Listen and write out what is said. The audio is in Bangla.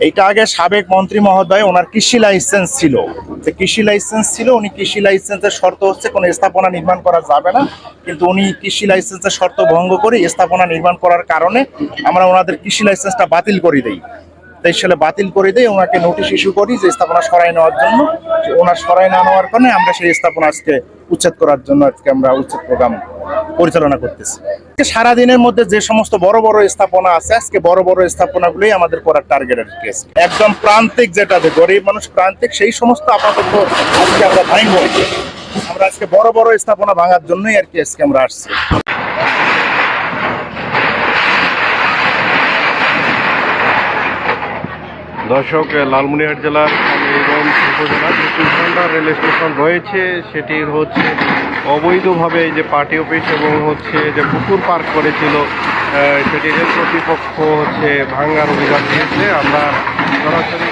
এইটা আগে সাবেক মন্ত্রী মহোদয়, ওনার কৃষি লাইসেন্স ছিল। যে কৃষি লাইসেন্স ছিল, উনি কৃষি লাইসেন্সের শর্ত হচ্ছে কোনো স্থাপনা নির্মাণ করা যাবে না। কিন্তু উনি কৃষি লাইসেন্সের শর্ত ভঙ্গ করে স্থাপনা নির্মাণ করার কারণে আমরা ওনাদের কৃষি লাইসেন্সটা বাতিল করে দিই। তেইশ সালে বাতিল করে দিয়ে ওনাকে নোটিশ ইস্যু করি যে স্থাপনা সরাই নেওয়ার জন্য। ওনার সরাই না নেওয়ার কারণে আমরা সেই স্থাপনা আজকে উচ্ছেদ করার জন্য আজকে আমরা উচ্ছেদ প্রোগ্রাম পরিচালনা করতেছি। আজকে সারাদিনের মধ্যে যে সমস্ত বড় বড় স্থাপনা আছে, আজকে বড় বড় স্থাপনাগুলোই আমাদের করার টার্গেটের কেস একদম প্রান্তিক যেটা গরিব মানুষ প্রান্তিক, সেই সমস্ত আপাতত আজকে আমরা ভাঙব। আমরা আজকে বড় বড় স্থাপনা ভাঙার জন্যই আর কি আজকে আমরা আসছি। দর্শক লালমনিরহাট জেলার কালীগঞ্জ উপজেলার রেল স্টেশন রয়েছে সেটির হচ্ছে অবৈধভাবে যে পার্টি অফিস এবং হচ্ছে যে পুকুর পার্ক করেছিল সেটি রেল কর্তৃপক্ষ হচ্ছে ভাঙ্গার অভিযান দিয়েছে। আমরা সরাসরি